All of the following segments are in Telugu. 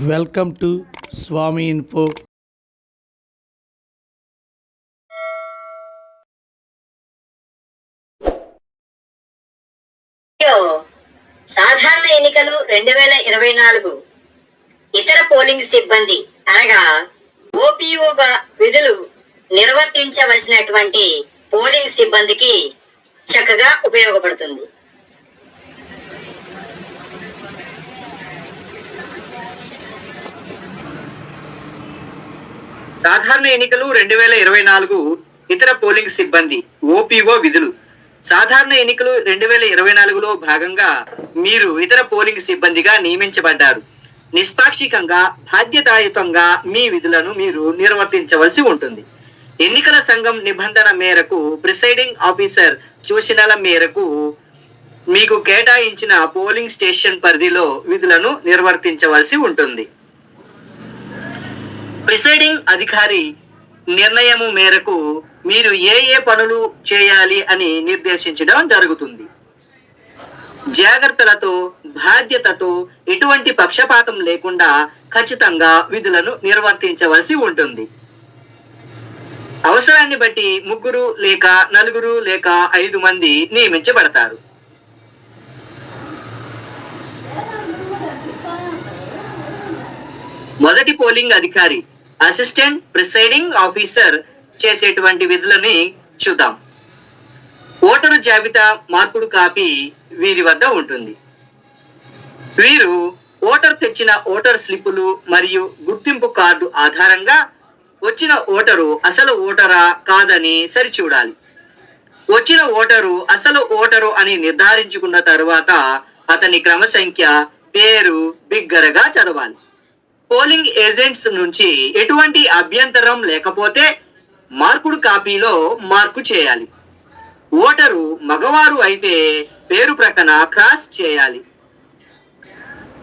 Welcome to Swamy info. సాధారణ ఎన్నికలు రెండు వేల ఇరవై నాలుగు. ఇతర పోలింగ్ సిబ్బంది అనగా ఓపీఓగా విధులు నిర్వర్తించవలసినటువంటి పోలింగ్ సిబ్బందికి చక్కగా ఉపయోగపడుతుంది. సాధారణ ఎన్నికలు రెండు వేల ఇరవై నాలుగు ఇతర పోలింగ్ సిబ్బంది ఓపీఓ విధులు. సాధారణ ఎన్నికలు రెండు వేల ఇరవై నాలుగులో భాగంగా మీరు ఇతర పోలింగ్ సిబ్బందిగా నియమించబడ్డారు. నిష్పాక్షికంగా బాధ్యతాయుతంగా మీ విధులను మీరు నిర్వర్తించవలసి ఉంటుంది. ఎన్నికల సంఘం నిబంధన మేరకు ప్రిసైడింగ్ ఆఫీసర్ సూచనల మేరకు మీకు కేటాయించిన పోలింగ్ స్టేషన్ పరిధిలో విధులను నిర్వర్తించవలసి ఉంటుంది. ప్రిసైడింగ్ అధికారి నిర్ణయము మేరకు మీరు ఏ ఏ పనులు చేయాలి అని నిర్దేశించడం జరుగుతుంది. జాగ్రత్తలతో బాధ్యతతో ఎటువంటి పక్షపాతం లేకుండా ఖచ్చితంగా విధులను నిర్వర్తించవలసి ఉంటుంది. అవసరాన్ని బట్టి ముగ్గురు లేక నలుగురు లేక ఐదు మంది నియమించబడతారు. మొదటి పోలింగ్ అధికారి అసిస్టెంట్ ప్రిసైడింగ్ ఆఫీసర్ చేసేటువంటి విధులని చూద్దాం. ఓటరు జాబితా మార్పుడు కాపీ వీరి వద్ద ఉంటుంది. వీరు ఓటర్ తెచ్చిన ఓటర్ స్లిప్పులు మరియు గుర్తింపు కార్డు ఆధారంగా వచ్చిన ఓటరు అసలు ఓటరా కాదని సరిచూడాలి. వచ్చిన ఓటరు అసలు ఓటరు అని నిర్ధారించుకున్న తరువాత అతని క్రమ సంఖ్య పేరు బిగ్గరగా చదవాలి. పోలింగ్ ఏజెంట్స్ నుంచి ఎటువంటి అభ్యంతరం లేకపోతే మార్కుడు కాపీలో మార్కు చేయాలి. ఓటరు మగవారు అయితే పేరు ప్రక్కన క్రాస్ చేయాలి.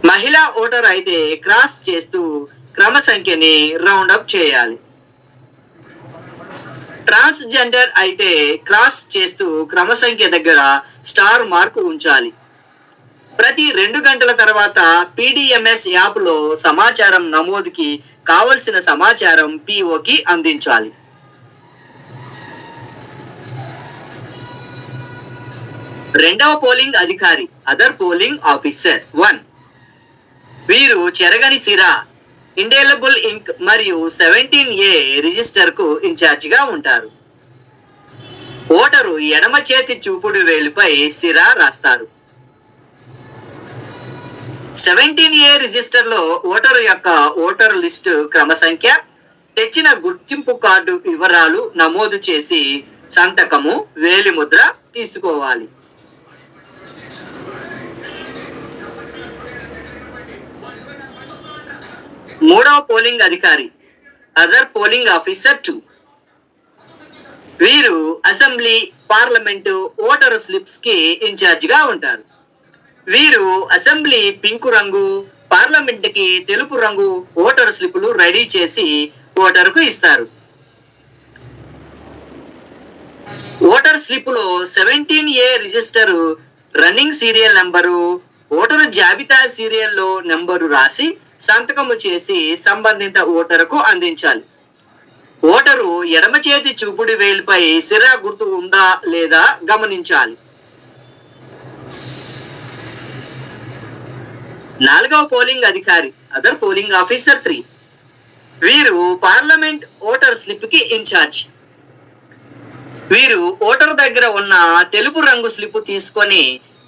మహిళా ఓటర్ అయితే క్రాస్ చేస్తూ క్రమ సంఖ్యని రౌండ్ అప్ చేయాలి. ట్రాన్స్జెండర్ అయితే క్రాస్ చేస్తూ క్రమ సంఖ్య దగ్గర స్టార్ మార్కు ఉంచాలి. ప్రతి రెండు గంటల తర్వాత పీడిఎంఎస్ యాప్లో సమాచారం నమోదుకి కావలసిన సమాచారం పిఓకి అందించాలి. రెండవ పోలింగ్ అధికారి అదర్ పోలింగ్ ఆఫీసర్ వన్ వీరు చెరగని సిరా ఇండేలబుల్ ఇంక్ మరియు సెవెంటీన్ ఏ రిజిస్టర్కు ఇన్ఛార్జిగా ఉంటారు. ఓటరు ఎడమ చేతి చూపుడు వేలుపై సిరా రాస్తారు. సెవెంటీన్ ఏ రిజిస్టర్లో ఓటరు యొక్క ఓటర్ లిస్టు క్రమ సంఖ్య తెచ్చిన గుర్తింపు కార్డు వివరాలు నమోదు చేసి సంతకము వేలిముద్ర తీసుకోవాలి. మూడవ పోలింగ్ అధికారి అదర్ పోలింగ్ ఆఫీసర్ టూ. వీరు అసెంబ్లీ పార్లమెంటు ఓటర్ స్లిప్స్కి ఇన్ఛార్జ్గా ఉంటారు. వీరు అసెంబ్లీ పింకు రంగు పార్లమెంట్కి తెలుపు రంగు ఓటర్ స్లిప్పులు రెడీ చేసి ఓటరుకు ఇస్తారు. Voter స్లిపులో seventeen A register running serial number voter జాబితా సీరియల్లో నెంబరు రాసి సంతకము చేసి సంబంధిత ఓటరుకు అందించాలి. ఓటరు ఎడమ చేతి చూపుడు వేలుపై సిరా గుర్తు ఉందా లేదా గమనించాలి. నాలుగవ పోలింగ్ అధికారి అదర్ పోలింగ్ ఆఫీసర్ త్రీ వీరు పార్లమెంట్ ఓటర్ స్లిప్కి ఇన్ఛార్జ్ వీరు ఓటర్ దగ్గర ఉన్న తెలుపు రంగు స్లిప్ తీసుకొని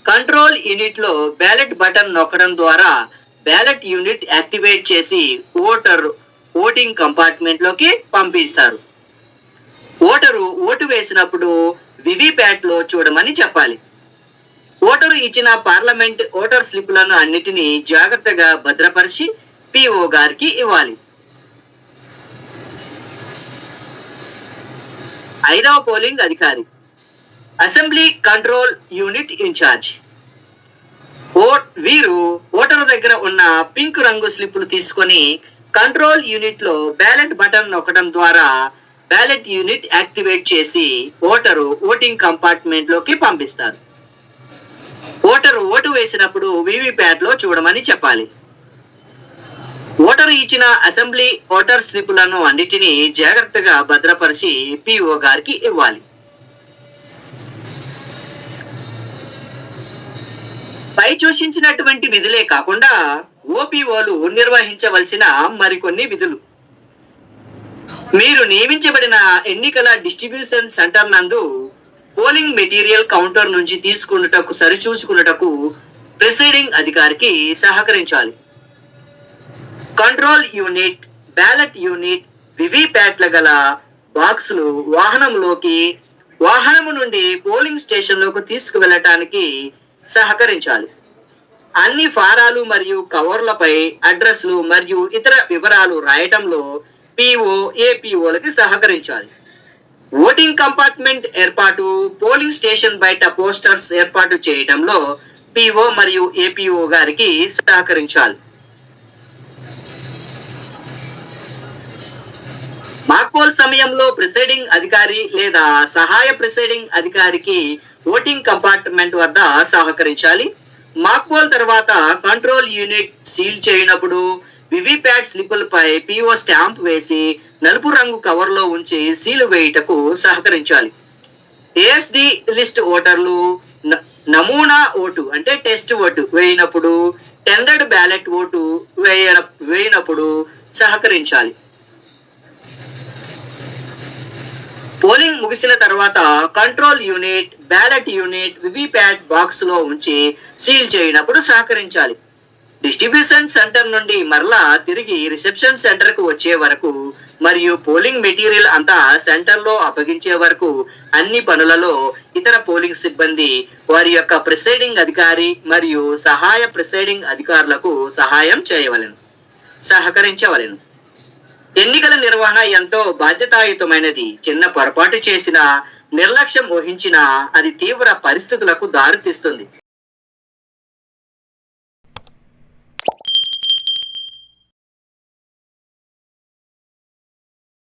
కంట్రోల్ యూనిట్లో బ్యాలెట్ బటన్ నొక్కడం ద్వారా బ్యాలెట్ యూనిట్ యాక్టివేట్ చేసి ఓటర్ ఓటింగ్ కంపార్ట్మెంట్లోకి పంపిస్తారు. ఓటరు ఓటు వేసినప్పుడు వివిప్యాట్లో చూడమని చెప్పాలి. ఓటరు ఇచ్చిన పార్లమెంట్ ఓటర్ స్లిప్లను అన్నిటినీ జాగ్రత్తగా భద్రపరిచి పిఓ గారికి ఇవ్వాలి. ఐదవ పోలింగ్ అధికారి. Assembly control unit in charge. వీరు ఓటరు దగ్గర ఉన్న పింక్ రంగు స్లిప్పులు తీసుకొని కంట్రోల్ యూనిట్లో బ్యాలెట్ బటన్ నొక్కడం ద్వారా బ్యాలెట్ యూనిట్ యాక్టివేట్ చేసి ఓటరు ఓటింగ్ కంపార్ట్మెంట్లోకి పంపిస్తారు. ఓటరు ఓటు వేసినప్పుడు వీవీప్యాట్లో చూడమని చెప్పాలి. ఓటరు ఇచ్చిన అసెంబ్లీ ఓటర్ స్లిపులను అన్నిటినీ జాగ్రత్తగా భద్రపరిచి పిఓ గారికి ఇవ్వాలి. పై సూచించినటువంటి విధులే కాకుండా ఓపీఓలు నిర్వహించవలసిన మరికొన్ని విధులు. మీరు నియమించబడిన ఎన్నికల డిస్ట్రిబ్యూషన్ సెంటర్ నందు పోలింగ్ మెటీరియల్ కౌంటర్ నుంచి తీసుకున్నటకు సరిచూసుకున్నటకు ప్రిసైడింగ్ అధికారికి సహకరించాలి. కంట్రోల్ యూనిట్ బ్యాలెట్ యూనిట్ వివిప్యాట్ల గల బాక్సులు వాహనంలోకి వాహనము నుండి పోలింగ్ స్టేషన్లోకి తీసుకువెళ్ళటానికి సహకరించాలి. అన్ని ఫారాలు మరియు కవర్లపై అడ్రస్లు మరియు ఇతర వివరాలు రాయటంలో పిఓ ఏపీఓలకి సహకరించాలి. ఓటింగ్ కంపార్ట్మెంట్ ఏర్పాటు పోలింగ్ స్టేషన్ బయట పోస్టర్స్ ఏర్పాటు చేయడంలో పిఓ మరియు ఏపీఓ గారికి సహకరించాలి. మాక్పోల్ సమయంలో ప్రిసైడింగ్ అధికారి లేదా సహాయ ప్రిసైడింగ్ అధికారికి ఓటింగ్ కంపార్ట్మెంట్ వద్ద సహకరించాలి. మాక్పోల్ తర్వాత కంట్రోల్ యూనిట్ సీల్ చేయనప్పుడు వివిప్యాట్ స్లిప్పులపై పిఓ స్టాంప్ వేసి నలుపు రంగు కవర్లో ఉంచి సీలు వేయుటకు సహకరించాలి. ఏఎస్డి లిస్ట్ ఓటర్లు న- నమూనా ఓటు అంటే టెస్ట్ ఓటు వేయినప్పుడు టెండర్డ్ బ్యాలెట్ ఓటు వేయ వేయినప్పుడు సహకరించాలి. పోలింగ్ ముగిసిన తర్వాత control unit ballot unit VVPAT బాక్స్లో ఉంచి సీల్ చేయనప్పుడు సహకరించాలి. డిస్ట్రిబ్యూషన్ సెంటర్ నుండి మరలా తిరిగి రిసెప్షన్ సెంటర్కు వచ్చే వరకు మరియు పోలింగ్ మెటీరియల్ అంతా సెంటర్లో అప్పగించే వరకు అన్ని పనులలో ఇతర పోలింగ్ సిబ్బంది వారి యొక్క ప్రిసైడింగ్ అధికారి మరియు సహాయ ప్రిసైడింగ్ అధికారులకు సహాయం చేయవలెను సహకరించవలెను. ఎన్నికల నిర్వహణ ఎంతో బాధ్యతాయుతమైనది. చిన్న పొరపాటు చేసినా నిర్లక్ష్యం వహించినా అది తీవ్ర పరిస్థితులకు దారితీస్తుంది.